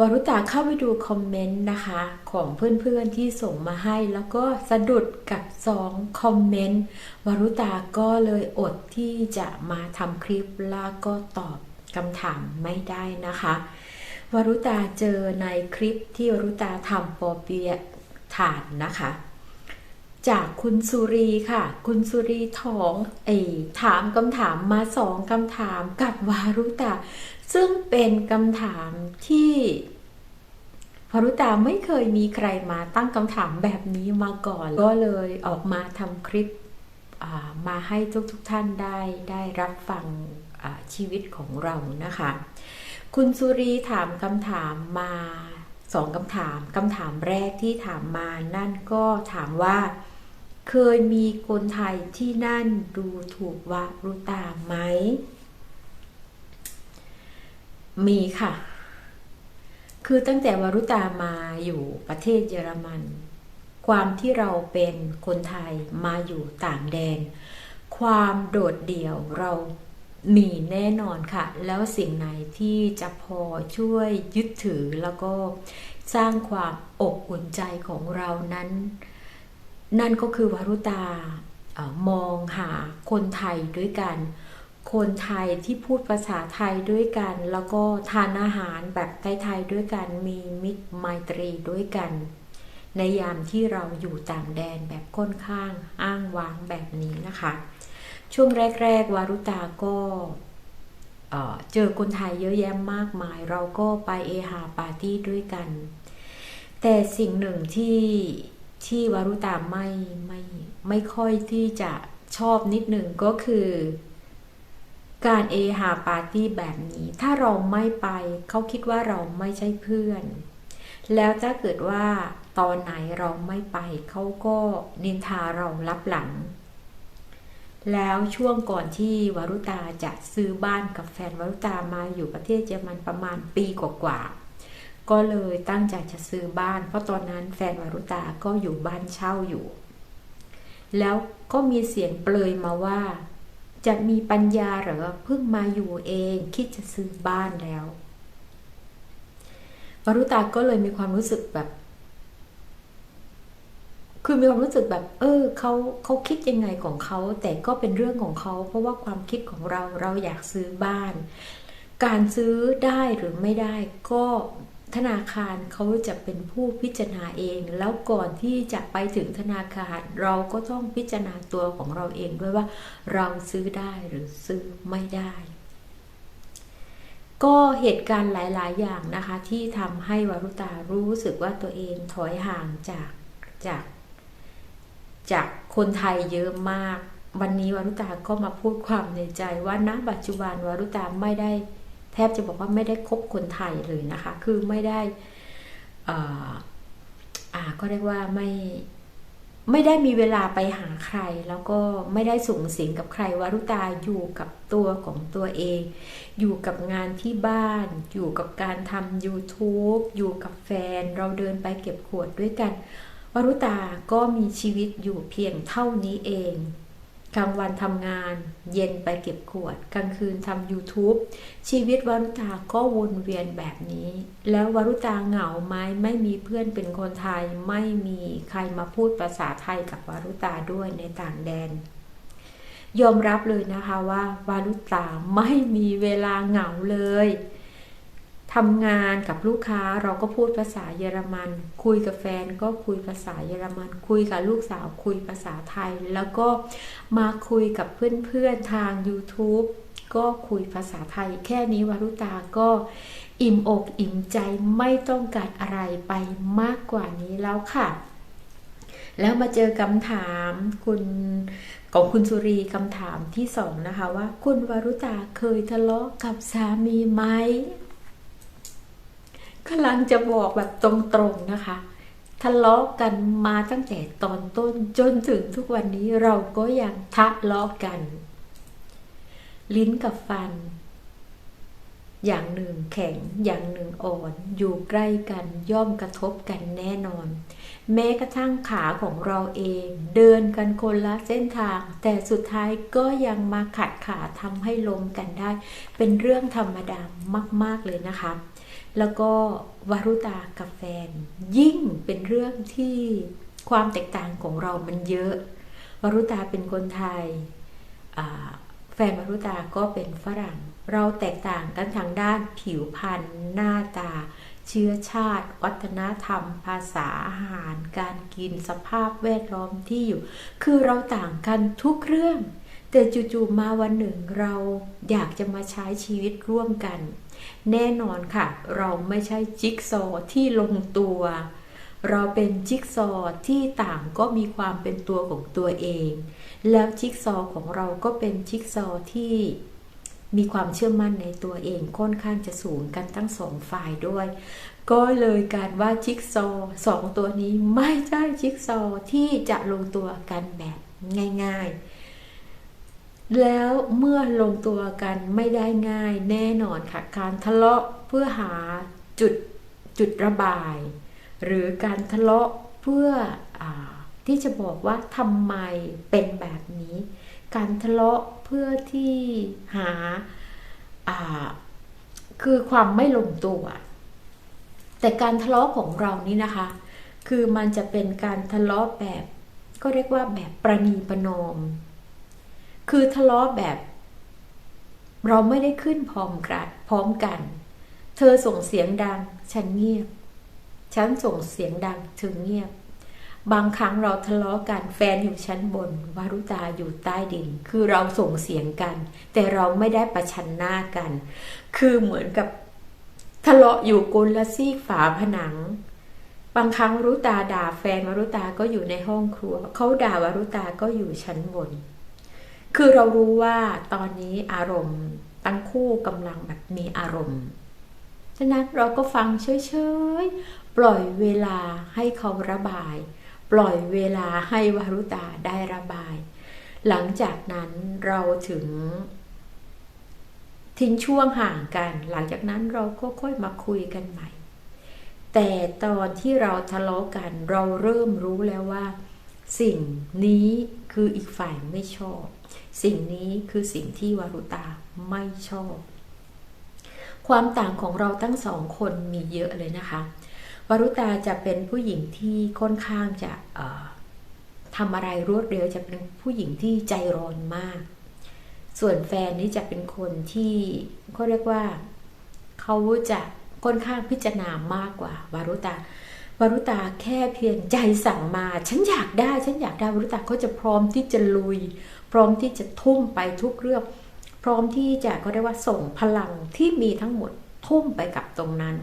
วรุตาเข้าไปดูคอมเมนต์นะคะ ของเพื่อนๆที่ส่งมาให้ แล้วก็สะดุดกับสองคอมเมนต์วรุตาก็เลยอดที่จะมาทำคลิปแล้วก็ตอบคำถามไม่ได้นะคะวรุตาเจอในคลิปที่วรุตาทำปอเปียฐานนะคะ จากคุณสุรีค่ะ คุณสุรีทองเอถามคำถามมาสองคำถามกับวารุตา ซึ่งเป็นคำถามที่วารุตาไม่เคยมีใครมาตั้งคำถามแบบนี้มาก่อน ก็เลยออกมาทำคลิปมาให้ทุกๆทท่านได้ได้รับฟังชีวิตของเรานะคะ คุณสุรีถามคำถามมาสองคำถามคำถามแรกที่ถามมานั่นก็ถามว่า เคยมีคนไทยที่นั่นดูถูกวารุตาไหม มีค่ะ คือตั้งแต่วารุตามาอยู่ประเทศเยอรมัน ความที่เราเป็นคนไทยมาอยู่ต่างแดน ความโดดเดี่ยวเรามีแน่นอนค่ะ แล้วสิ่งไหนที่จะพอช่วยยึดถือแล้วก็สร้างความอบอุ่นใจของเรานั้น นั่นก็คือวารุตามองหาคนไทยด้วยกัน คนไทยที่พูดภาษาไทยด้วยกัน แล้วก็ทานอาหารแบบไทยๆด้วยกันมีมิตรไมตรีด้วยกัน ในยามที่เราอยู่ต่างแดนแบบค่อนข้างอ้างว้างแบบนี้นะคะ ช่วงแรก ๆ วารุตาก็เจอคนไทยเยอะแยะมากมาย เราก็ไปเอฮาปาร์ตี้ด้วยกัน แต่สิ่งหนึ่งที่ที่วารุตาไม่ไม่ไม่ค่อยที่จะชอบนิดหนึ่งก็คือ การเอหาปาร์ตี้แบบนี้ ถ้าเราไม่ไปเขาคิดว่าเราไม่ใช่เพื่อน แล้วถ้าเกิดว่าตอนไหนเราไม่ไปเขาก็นินทาเรารับหลัง แล้วช่วงก่อนที่วรุตาจะซื้อบ้านกับแฟนวรุตามาอยู่ประเทศเยอรมันประมาณปีกว่าก็เลยตั้งใจจะซื้อบ้าน เพราะตอนนั้นแฟนวรุตาก็อยู่บ้านเช่าอยู่ แล้วก็มีเสียงเปลยมาว่า จะมีปัญญาหรอเพิ่งมาอยู่เองคิดจะซื้อบ้านแล้ววรุตาก็เลยมีความรู้สึกแบบ คือมีความรู้สึกแบบ เออเขาเขาคิดยังไงของเขา แต่ก็เป็นเรื่องของเขา เพราะว่าความคิดของเราเราอยากซื้อบ้าน การซื้อได้หรือไม่ได้ก็ ธนาคารเขาจะเป็นผู้พิจารณาเอง แล้วก่อนที่จะไปถึงธนาคาร เราก็ต้องพิจารณาตัวของเราเองด้วยว่าเราซื้อได้หรือซื้อไม่ได้ ก็เหตุการณ์หลาย ๆ อย่างนะคะ ที่ทำให้วารุตารู้สึกว่าตัวเองถอยห่างจากจาก จากคนไทยเยอะมาก วันนี้วารุตาก็มาพูดความในใจว่าณปัจจุบันวารุตาไม่ได้ แทบจะบอกว่าไม่ได้คบคนไทยเลยนะคะ คือไม่ได้อ่าก็เรียกว่าไม่ไม่ได้มีเวลาไปหาใคร แล้วก็ไม่ได้ส่งเสียงกับใครวารุตาอยู่กับตัวของตัวเอง อยู่กับงานที่บ้าน อยู่กับการทำ YouTube อยู่กับแฟน เราเดินไปเก็บขวดด้วยกันวารุตาก็มีชีวิตอยู่เพียงเท่านี้เอง กลางวันทำงาน เย็นไปเก็บขวด กลางคืนทำ YouTube ชีวิตวรุตาก็วนเวียนแบบนี้ แล้ววรุตาเหงาไหมไม่มีเพื่อนเป็นคนไทย ไม่มีใครมาพูดภาษาไทยกับวรุตาด้วยในต่างแดน ยอมรับเลยนะคะว่าวารุตาไม่มีเวลาเหงาเลย ทำงานกับลูกค้าเราก็พูดภาษาเยอรมัน คุยกับแฟนก็คุยภาษาเยอรมัน คุยกับลูกสาวคุยภาษาไทย แล้วก็มาคุยกับเพื่อนๆทาง YouTube ก็คุยภาษาไทย แค่นี้วารุตาก็อิ่มอกอิ่มใจไม่ต้องการอะไรไปมากกว่านี้แล้วค่ะ แล้วมาเจอคำถามคุณของคุณสุรีคำถามที่สองนะคะว่า คุณวารุตาเคยทะเลาะกับสามีไหม กำลังจะบอกแบบตรงๆนะคะ ทะเลาะกันมาตั้งแต่ตอนต้นจนถึงทุกวันนี้เราก็ยังทะเลาะกัน ลิ้นกับฟัน อย่างหนึ่งแข็งอย่างหนึ่งอ่อน อยู่ใกล้กันย่อมกระทบกันแน่นอน แม้กระทั่งขาของเราเอง เดินกันคนละเส้นทาง แต่สุดท้ายก็ยังมาขัดขาทำให้ล้มกันได้ เป็นเรื่องธรรมดามาก ๆเลยนะคะ แล้วก็วารุตากับแฟน ยิ่งเป็นเรื่องที่ความแตกต่างของเรามันเยอะ วารุตาเป็นคนไทย แฟนวารุตาก็เป็นฝรั่ง เราแตกต่างกันทางด้านผิวพรรณหน้าตา เชื้อชาติ วัฒนธรรม ภาษาอาหาร การกินสภาพแวดล้อมที่อยู่ คือเราต่างกันทุกเรื่อง แต่จู่ๆมาวันหนึ่งเราอยากจะมาใช้ชีวิตร่วมกัน แน่นอนค่ะ เราไม่ใช่จิ๊กซอที่ลงตัว เราเป็นจิ๊กซอที่ต่างก็มีความเป็นตัวของตัวเอง แล้วจิ๊กซอของเราก็เป็นจิ๊กซอที่มีความเชื่อมั่นในตัวเองค่อนข้างจะสูงกันทั้งสองฝ่ายด้วย ก็เลยการว่าจิ๊กซอสองตัวนี้ไม่ใช่จิ๊กซอที่จะลงตัวกันแบบง่าย ๆ แล้วเมื่อลงตัวกันไม่ได้ง่ายแน่นอนค่ะ การทะเลาะเพื่อหาจุดจุดระบาย หรือการทะเลาะเพื่ออที่จะบอกว่าทำไมเป็นแบบนี้ การทะเลาะเพื่อที่หาคือความไม่ลงตัว แต่การทะเลาะของเรานี่นะคะ คือมันจะเป็นการทะเลาะแบบ ก็เรียกว่าแบบประนีประนอม คือทะเลาะแบบ เราไม่ได้ขึ้นพร้อมกันพร้อมกัน เธอส่งเสียงดัง ฉันเงียบ ฉันส่งเสียงดังถึงเงียบ บางครั้งเราทะเลาะกันแฟนอยู่ชั้นบน วารุตาอยู่ใต้ดิน คือเราส่งเสียงกัน แต่เราไม่ได้ประชันหน้ากัน คือเหมือนกับทะเลาะอยู่กลละซีกฝาผนัง บางครั้งรุตาด่าแฟนวารุตาก็อยู่ในห้องครัว เขาด่าวารุตาก็อยู่ชั้นบน คือเรารู้ว่าตอนนี้อารมณ์ตั้งคู่กำลังแบบมีอารมณ์ฉะนั้นเราก็ฟังเฉยปล่อยเวลาให้เขาระบาย ปล่อยเวลาให้วารุตาได้ระบาย หลังจากนั้นเราถึง ทิ้งช่วงห่างกัน หลังจากนั้นเราก็ค่อยมาคุยกันใหม่ แต่ตอนที่เราทะเลาะกันเราเริ่มรู้แล้วว่า สิ่งนี้คืออีกฝ่ายไม่ชอบ สิ่งนี้คือสิ่งที่วารุตาไม่ชอบ ความต่างของเราทั้งสองคนมีเยอะเลยนะคะ วารุตาจะเป็นผู้หญิงที่ค่อนข้างจะทำอะไรรวดเร็วจะเป็นผู้หญิงที่ใจร้อนมาก ส่วนแฟนนี่จะเป็นคนที่เขาเรียกว่าเขาจะค่อนข้างพิจารณามากกว่าวารุตาวารุตาแค่เพียงใจสั่งมา ฉันอยากได้ ฉันอยากได้วารุตาเขาจะพร้อมที่จะลุย ร้อมที่จะทุ่มไปทุกเรื่อง พร้อมที่จะเขาเรียกว่าส่งพลังที่มีทั้งหมดทุ่มไปกับตรงนั้น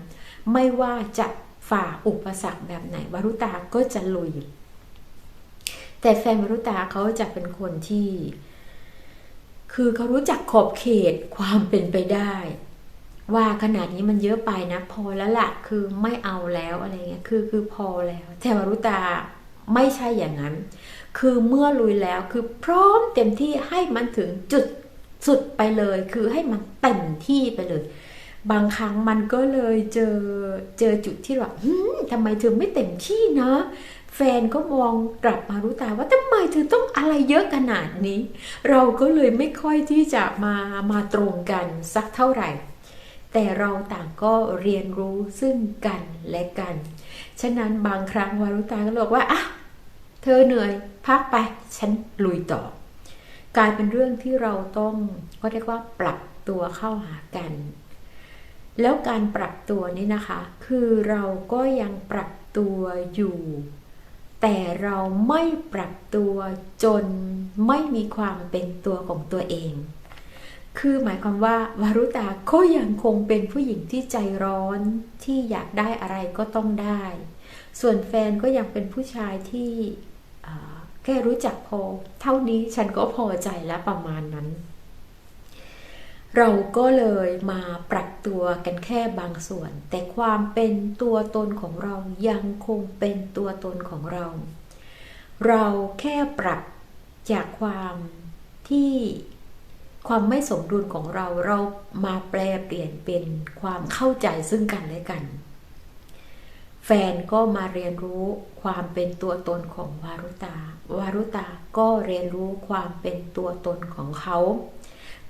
ไม่ว่าจะฝ่าอุปสรรคแบบไหนวรุตาก็จะลุย แต่แฟนวรุตาเขาจะเป็นคนที่ คือเขารู้จักขอบเขตความเป็นไปได้ ว่าขนาดนี้มันเยอะไปนะ พอแล้วละ่ะคือไม่เอาแล้วอะไรเงี้ยคือคือพอแล้ว แต่วรุตาไม่ใช่อย่างนั้น คือเมื่อลุยแล้วคือพร้อมเต็มที่ให้มันถึงจุดสุดไปเลย คือให้มันเต็มที่ไปเลย บางครั้งมันก็เลยเจอเจอจุดที่แบบทำไมเธอไม่เต็มที่นะแฟนก็มองกลับมารู้ตาว่าทำไมเธอต้องอะไรเยอะขนาดนี้ เราก็เลยไม่ค่อยที่จะมามาตรงกันสักเท่าไหร่ แต่เราต่างก็เรียนรู้ซึ่งกันและกัน ฉะนั้นบางครั้งวารุตาก็บอกว่าอะ เธอเหนื่อยพักไปฉันลุยต่อ กลายเป็นเรื่องที่เราต้องก็เรียกว่าปรับตัวเข้าหากัน แล้วการปรับตัวนี้นะคะ คือเราก็ยังปรับตัวอยู่ แต่เราไม่ปรับตัวจนไม่มีความเป็นตัวของตัวเอง คือหมายความว่าวารุตาก็ยังคงเป็นผู้หญิงที่ใจร้อนที่อยากได้อะไรก็ต้องได้ ส่วนแฟนก็ยังเป็นผู้ชายที่ แค่รู้จักพอ เท่านี้ฉันก็พอใจแล้วประมาณนั้น เราก็เลยมาปรับตัวกันแค่บางส่วน แต่ความเป็นตัวตนของเรายังคงเป็นตัวตนของเรา เราแค่ปรับจากความที่ความไม่สมดุลของเราเรามาแปลเปลี่ยนเป็นความเข้าใจซึ่งกันและกัน แฟนก็มาเรียนรู้ความเป็นตัวตนของวารุตา วารุตาก็เรียนรู้ความเป็นตัวตนของเขา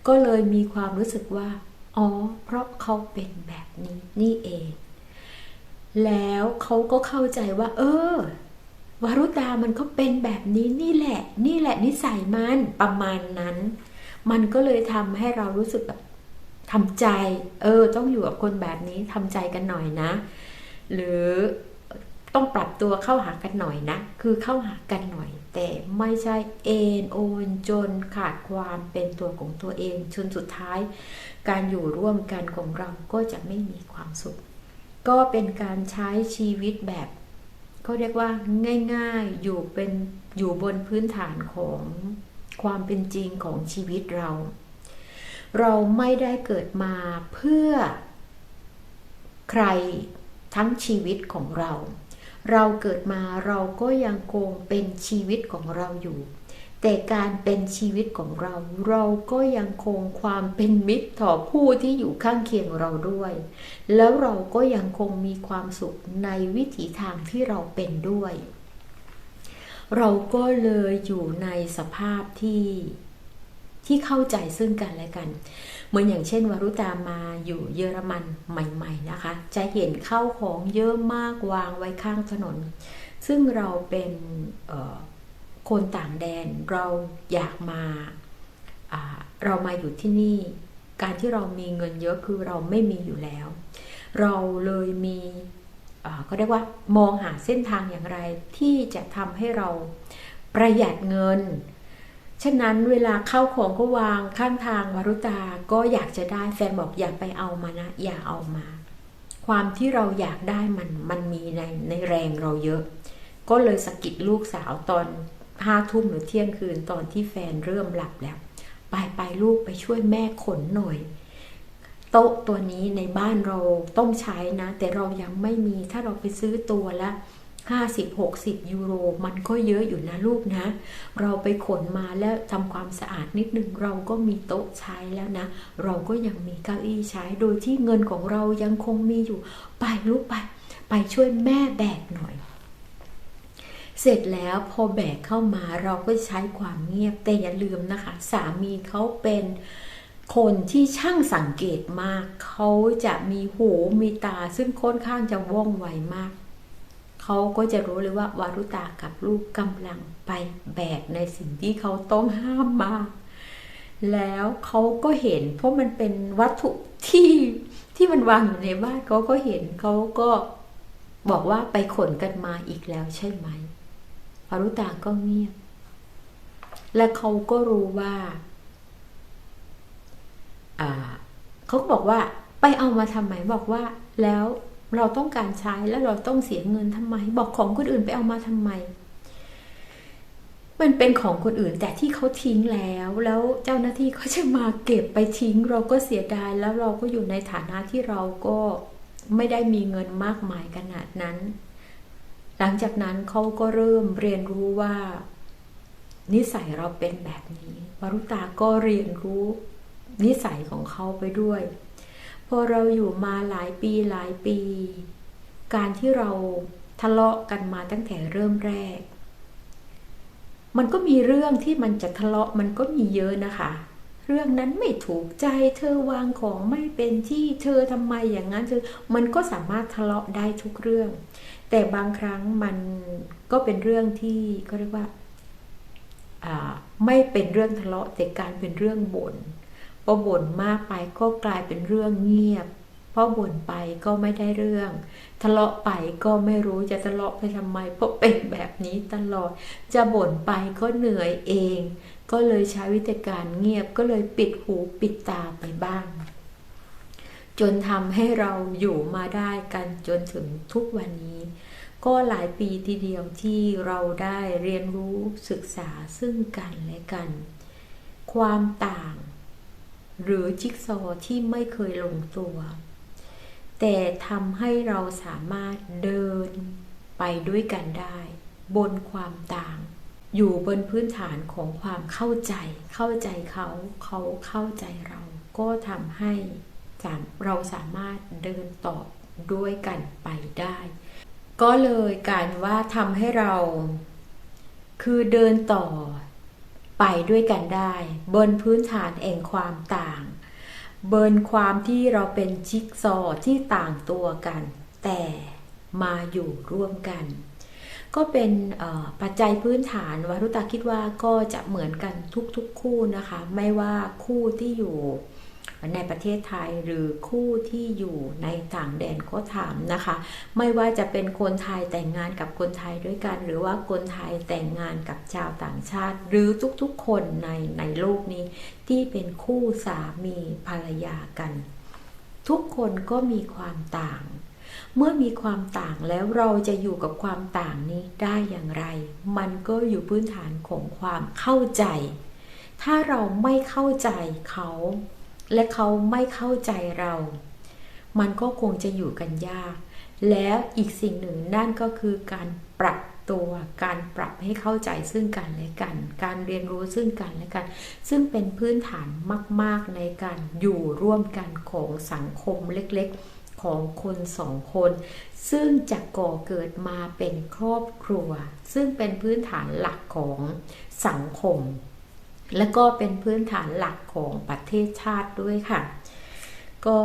ก็เลยมีความรู้สึกว่า อ๋อ เพราะเขาเป็นแบบนี้นี่เอง แล้วเขาก็เข้าใจว่า เออ วารุตามันก็เป็นแบบนี้นี่แหละ นี่แหละนิสัยมันประมาณนั้น มันก็เลยทำให้เรารู้สึกแบบทำใจ เออ ต้องอยู่กับคนแบบนี้ทำใจกันหน่อยนะ หรือต้องปรับตัวเข้าหากันหน่อยนะ คือเข้าหากันหน่อย แต่ไม่ใช่เอ็นโอนจนขาดความเป็นตัวของตัวเองจนสุดท้าย การอยู่ร่วมกันของเราก็จะไม่มีความสุข ก็เป็นการใช้ชีวิตแบบก็เรียกว่าง่ายๆอยู่เป็นอยู่บนพื้นฐานของความเป็นจริงของชีวิตเรา เราไม่ได้เกิดมาเพื่อใคร ทั้งชีวิตของเรา เราเกิดมาเราก็ยังคงเป็นชีวิตของเราอยู่ แต่การเป็นชีวิตของเรา เราก็ยังคงความเป็นมิตรต่อผู้ที่อยู่ข้างเคียงเราด้วย แล้วเราก็ยังคงมีความสุขในวิถีทางที่เราเป็นด้วย เราก็เลยอยู่ในสภาพที่ ที่เข้าใจซึ่งกันและกัน เหมือนอย่างเช่นวารุตามาอยู่เยอรมันใหม่ ๆนะคะ จะเห็นเข้าของเยอะมากวางไว้ข้างถนน ซึ่งเราเป็นคนต่างแดนเราอยากมาเรามาอยู่ที่นี่ การที่เรามีเงินเยอะคือเราไม่มีอยู่แล้ว เราเลยมีเขาเรียกว่ามองหาเส้นทางอย่างไรที่จะทำให้เราประหยัดเงิน ฉะนั้นเวลาเข้าของก็วางข้างทางวรุตาก็อยากจะได้แฟนบอกอย่าไปเอามานะ อย่าเอามา ความที่เราอยากได้มันมันมีในในแรงเราเยอะ ก็เลยสะกิดลูกสาวตอนห้าทุ่มหรือเที่ยงคืนตอนที่แฟนเริ่มหลับแล้ว ไปไปลูกไปช่วยแม่ขนหน่อย โต๊ะตัวนี้ในบ้านเราต้องใช้นะ แต่เรายังไม่มีถ้าเราไปซื้อตัวละ 50-60 ยูโร มันก็เยอะอยู่นะลูกนะ เราไปขนมาแล้วทำความสะอาดนิดนึงเราก็มีโต๊ะใช้แล้วนะ เราก็ยังมีเก้าอี้ใช้โดยที่เงินของเรายังคงมีอยู่ ไปลูกไป ไปช่วยแม่แบกหน่อยเสร็จแล้วพอแบกเข้ามาเราก็ใช้ความเงียบแต่อย่าลืมนะคะ สามีเขาเป็นคนที่ช่างสังเกตมาก เขาจะมีหูมีตาซึ่งค่อนข้างจะว่องไวมาก เขาก็จะรู้เลยว่าวารุตากับลูกกำลังไปแบกในสิ่งที่เขาต้องห้ามมา แล้วเขาก็เห็น เพราะมันเป็นวัตถุที่ที่มันวางอยู่ในบ้านเขาก็เห็นเขาก็บอกว่าไปขนกันมาอีกแล้วใช่ไหมวารุตาก็เงียบ และเขาก็รู้ว่าเขาบอกว่าไปเอามาทำไมบอกว่าแล้ว เราต้องการใช้แล้วเราต้องเสียเงินทำไม บอกของคนอื่นไปเอามาทำไม มันเป็นของคนอื่นแต่ที่เขาทิ้งแล้ว แล้วเจ้าหน้าที่เขาจะมาเก็บไปทิ้ง เราก็เสียดายแล้วเราก็อยู่ในฐานะที่เราก็ไม่ได้มีเงินมากมายขนาดนั้น หลังจากนั้นเขาก็เริ่มเรียนรู้ว่า นิสัยเราเป็นแบบนี้วรุตาก็เรียนรู้นิสัยของเขาไปด้วย อเราอยู่มาหลายปีหลายปี การที่เราทะเลาะกันมาตั้งแต่เริ่มแรก มันก็มีเรื่องที่มันจะทะเลาะมันก็มีเยอะนะคะ เรื่องนั้นไม่ถูกใจเธอวางของไม่เป็นที่เธอทำไมอย่างนั้นเธอมันก็สามารถทะเลาะได้ทุกเรื่อง แต่บางครั้งมันก็เป็นเรื่องที่เขาเรียกว่าไม่เป็นเรื่องทะเลาะแต่การเป็นเรื่องบน่น พอบ่นมากไปก็กลายเป็นเรื่องเงียบพอบ่นไปก็ไม่ได้เรื่อง ทะเลาะไปก็ไม่รู้จะทะเลาะไปทำไม เพราะเป็นแบบนี้ตลอด จะบ่นไปก็เหนื่อยเอง ก็เลยใช้วิธีการเงียบก็เลยปิดหูปิดตาไปบ้าง จนทำให้เราอยู่มาได้กันจนถึงทุกวันนี้ ก็หลายปีทีเดียวที่เราได้เรียนรู้ศึกษาซึ่งกันและกัน ความต่าง หรือจิ๊กซอที่ไม่เคยลงตัว แต่ทำให้เราสามารถเดินไปด้วยกันได้ บนความต่าง อยู่บนพื้นฐานของความเข้าใจ เข้าใจเขาเขาเข้าใจเรา ก็ทำให้เราสามารถเดินต่อด้วยกันไปได้ ก็เลยการว่าทำให้เรา คือเดินต่อ ไปด้วยกันได้ บนพื้นฐานแห่งความต่าง บนความที่เราเป็นชิกซอที่ต่างตัวกัน แต่มาอยู่ร่วมกัน ก็เป็นปัจจัยพื้นฐานวารุตาคิดว่าก็จะเหมือนกันทุกๆคู่นะคะ ไม่ว่าคู่ที่อยู่ ในประเทศไทยหรือคู่ที่อยู่ในต่างแดนก็ถามนะคะ ไม่ว่าจะเป็นคนไทยแต่งงานกับคนไทยด้วยกัน หรือว่าคนไทยแต่งงานกับชาวต่างชาติ หรือทุกๆคนในในโลกนี้ ที่เป็นคู่สามีภรรยากัน ทุกคนก็มีความต่างเมื่อมีความต่างแล้วเราจะอยู่กับความต่างนี้ได้อย่างไร มันก็อยู่พื้นฐานของความเข้าใจ ถ้าเราไม่เข้าใจเขา และเขาไม่เข้าใจเรา มันก็คงจะอยู่กันยาก แล้วอีกสิ่งหนึ่งนั่นก็คือการปรับตัวการปรับให้เข้าใจซึ่งกันและกัน การเรียนรู้ซึ่งกันและกัน ซึ่งเป็นพื้นฐานมาก ๆ ในการอยู่ร่วมกันของสังคมเล็กๆ ของคนสองคน ซึ่งจะก่อเกิดมาเป็นครอบครัว ซึ่งเป็นพื้นฐานหลักของสังคม และก็เป็นพื้นฐานหลักของประเทศชาติด้วยค่ะ ก็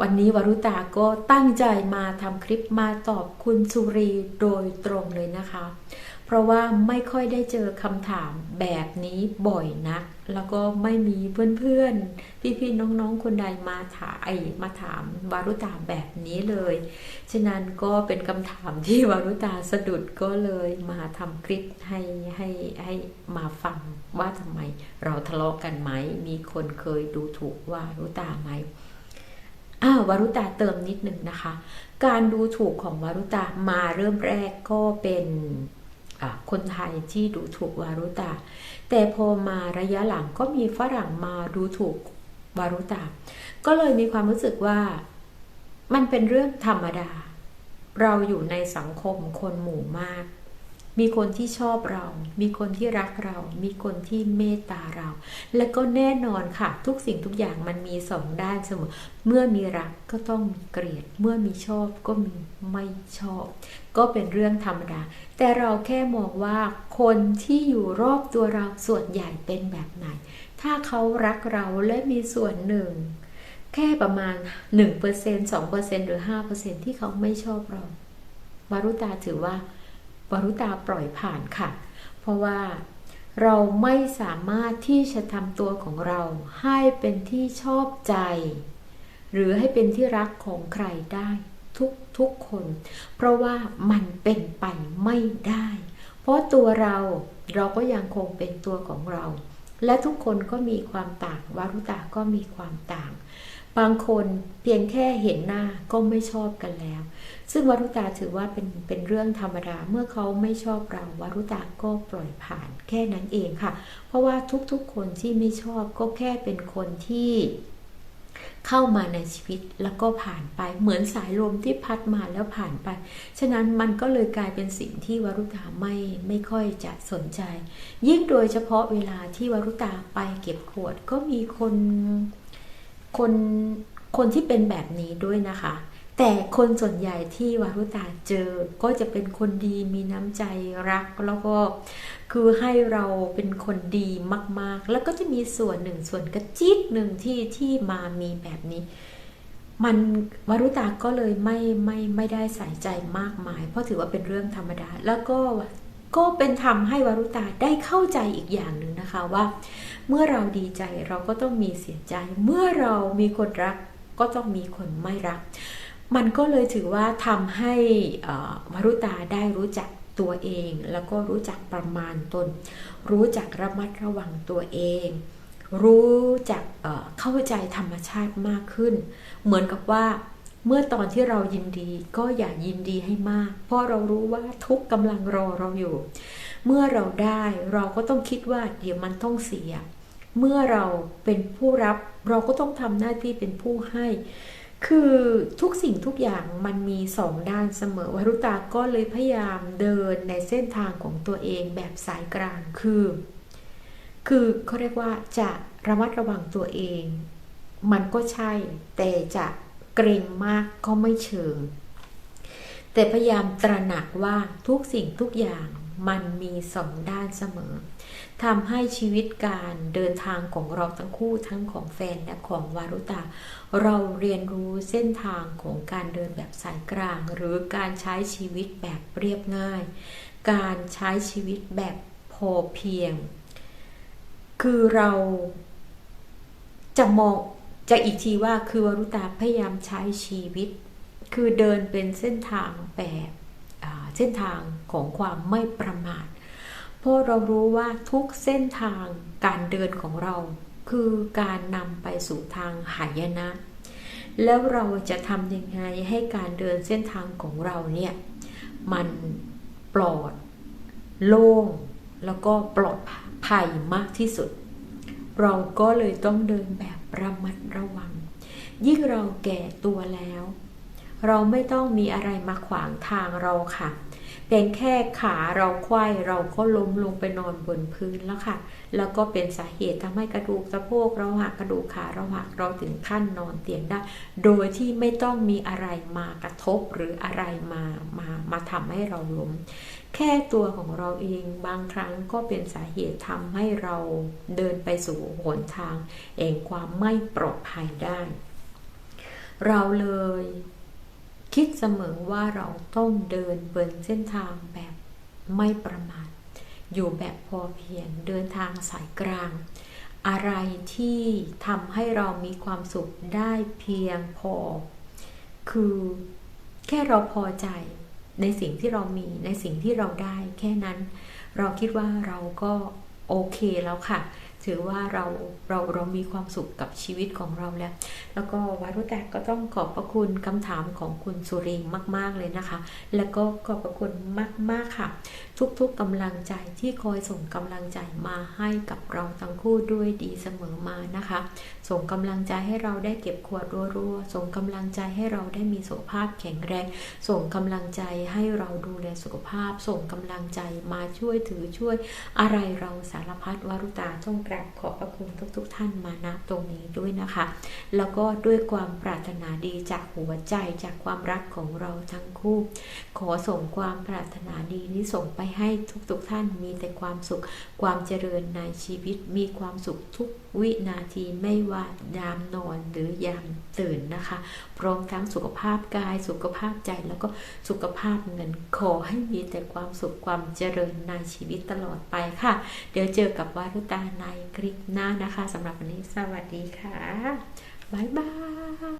วันนี้วรุตาก็ตั้งใจมาทำคลิปมาตอบคุณสุรีโดยตรงเลยนะคะ เพราะว่าไม่ค่อยได้เจอคำถามแบบนี้บ่อยนัก แล้วก็ไม่มีเพื่อนๆ พี่ๆ น้องๆ คนใดมาถามไอมาถามวารุตาแบบนี้เลย ฉะนั้นก็เป็นคำถามที่วารุตาสะดุดก็เลยมาทำคลิปให้ให้ให้มาฟังว่าทำไมเราทะเลาะกันไหม มีคนเคยดูถูกวารุตาไหมอ้าววารุตาเติมนิดหนึ่งนะคะ การดูถูกของวารุตามาเริ่มแรกก็เป็น คนไทยที่ดูถูกวารุตา แต่พอมาระยะหลังก็มีฝรั่งมาดูถูกวารุตา ก็เลยมีความรู้สึกว่ามันเป็นเรื่องธรรมดา เราอยู่ในสังคมคนหมู่มาก มีคนที่ชอบเรา มีคนที่รักเรา มีคนที่เมตตาเรา และก็แน่นอนค่ะ ทุกสิ่งทุกอย่างมันมีสองด้านเสมอ เมื่อมีรักก็ต้องมีเกลียด เมื่อมีชอบก็มีไม่ชอบ ก็เป็นเรื่องธรรมดา แต่เราแค่มองว่าคนที่อยู่รอบตัวเราส่วนใหญ่เป็นแบบไหน ถ้าเขารักเราและมีส่วนหนึ่งแค่ประมาณ 1% 2%หรือ 5%ที่เขาไม่ชอบเรา มารุตาถือว่า วรุตาปล่อยผ่านค่ะ เพราะว่าเราไม่สามารถที่จะทำตัวของเราให้เป็นที่ชอบใจ หรือให้เป็นที่รักของใครได้ทุกทุกคน เพราะว่ามันเป็นไปไม่ได้ เพราะตัวเราเราก็ยังคงเป็นตัวของเรา และทุกคนก็มีความต่างวารุตาก็มีความต่าง บางคนเพียงแค่เห็นหน้าก็ไม่ชอบกันแล้ว ซึ่งวรุตาถือว่าเป็นเป็นเรื่องธรรมดาเมื่อเขาไม่ชอบเราวรุตาก็ปล่อยผ่านแค่นั้นเองค่ะ เพราะว่าทุกๆคนที่ไม่ชอบก็แค่เป็นคนที่เข้ามาในชีวิตแล้วก็ผ่านไปเหมือนสายลมที่พัดมาแล้วผ่านไป ฉะนั้นมันก็เลยกลายเป็นสิ่งที่วรุตาไม่ไม่ค่อยจะสนใจ ยิ่งโดยเฉพาะเวลาที่วรุตาไปเก็บขวดก็มีคน คนคนที่เป็นแบบนี้ด้วยนะคะ แต่คนส่วนใหญ่ที่วารุตาเจอก็จะเป็นคนดีมีน้ำใจรักแล้วก็คือให้เราเป็นคนดีมาก ๆ แล้วก็จะมีส่วนหนึ่งส่วนกระจิตหนึ่งที่ที่มามีแบบนี้ มันวารุตาก็เลยไม่ไม่ไม่ได้ใส่ใจมากมาย เพราะถือว่าเป็นเรื่องธรรมดา แล้วก็ ก็เป็นทำให้วารุตาได้เข้าใจอีกอย่างหนึ่งนะคะว่า เมื่อเราดีใจเราก็ต้องมีเสียใจ เมื่อเรามีคนรักก็ต้องมีคนไม่รัก มันก็เลยถือว่าทำให้วรุตาได้รู้จักตัวเอง แล้วก็รู้จักประมาณตน รู้จักระมัดระวังตัวเอง รู้จักเข้าใจธรรมชาติมากขึ้น เหมือนกับว่า เมื่อตอนที่เรายินดีก็อย่ายินดีให้มาก เพราะเรารู้ว่าทุกกำลังรอเราอยู่ เมื่อเราได้เราก็ต้องคิดว่าเดี๋ยวมันต้องเสีย เมื่อเราเป็นผู้รับเราก็ต้องทำหน้าที่เป็นผู้ให้ คือทุกสิ่งทุกอย่างมันมีสองด้านเสมอวรุตาก็เลยพยายามเดินในเส้นทางของตัวเองแบบสายกลางคือ คือเขาเรียกว่าจะระมัดระวังตัวเอง มันก็ใช่แต่จะ เกรงมากก็ไม่เชิง แต่พยายามตระหนักว่าทุกสิ่งทุกอย่างมันมีสองด้านเสมอทำให้ชีวิตการเดินทางของเราทั้งคู่ทั้งของแฟนและของวารุตา เราเรียนรู้เส้นทางของการเดินแบบสายกลาง หรือการใช้ชีวิตแบบเรียบง่าย การใช้ชีวิตแบบพอเพียง คือเราจะมอง จะอีกทีว่าคือวรุตาพยายามใช้ชีวิต คือเดินเป็นเส้นทางแบบเส้นทางของความไม่ประมาท เพราะเรารู้ว่าทุกเส้นทางการเดินของเรา คือการนำไปสู่ทางหายนะ แล้วเราจะทำยังไงให้การเดินเส้นทางของเราเนี่ยมันปลอด โล่ง แล้วก็ปลอดภัยมากที่สุด เราก็เลยต้องเดินแบบ ระมัดระวัง ยิ่งเราแก่ตัวแล้ว เราไม่ต้องมีอะไรมาขวางทางเราค่ะ เพียงแค่ขาเราควยเราก็ล้มลงไปนอนบนพื้นแล้วค่ะ แล้วก็เป็นสาเหตุทำให้กระดูกสะโพกเราหักกระดูกขาเราหักเราถึงขั้นนอนเตียงได้ โดยที่ไม่ต้องมีอะไรมากระทบหรืออะไรมามามาทำให้เราล้มแค่ตัวของเราเองบางครั้งก็เป็นสาเหตุทำให้เราเดินไปสู่หนทางเองความไม่ปลอดภัยได้ เราเลย คิดเสมอว่าเราต้องเดินบนเส้นทางแบบไม่ประมาท อยู่แบบพอเพียงเดินทางสายกลาง อะไรที่ทำให้เรามีความสุขได้เพียงพอ คือแค่เราพอใจในสิ่งที่เรามีในสิ่งที่เราได้ แค่นั้นเราคิดว่าเราก็โอเคแล้วค่ะ ถือว่าเราเราเรามีความสุขกับชีวิตของเราแล้ว แล้วก็วารุแตกก็ต้องขอบพระคุณคำถามของคุณสุริงมาก ๆ เลยนะคะ แล้วก็ขอบพระคุณมาก ๆ ค่ะ ทุกๆกำลังใจที่คอยส่งกำลังใจมาให้กับเราทั้งคู่ด้วยดีเสมอมานะคะ ส่งกำลังใจให้เราได้เก็บขวดรัวๆ ส่งกำลังใจให้เราได้มีสุขภาพแข็งแรง ส่งกำลังใจให้เราดูแลสุขภาพ ส่งกำลังใจมาช่วยถือช่วย อะไรเราสารพัดวารุตาต้องกราบขอบพระคุณทุก ๆทท่านมาณตรงนี้ด้วยนะคะ แล้วก็ด้วยความปรารถนาดีจากหัวใจจากความรักของเราทั้งคู่ ขอส่งความปรารถนาดีนี้ส่งไปให้ทุกๆทท่านมีแต่ความสุข ความเจริญในชีวิต มีความสุขทุกวินาทีไม่ว่ายามนอนหรือยามตื่นนะคะ พร้อมทั้งสุขภาพกาย สุขภาพใจแล้วก็สุขภาพเงินขอให้มีแต่ความสุขความเจริญในชีวิตตลอดไปค่ะ เดี๋ยวเจอกับวารุตาในคลิปหน้านะคะสำหรับวันนี้สวัสดีค่ะบ๊ายบาย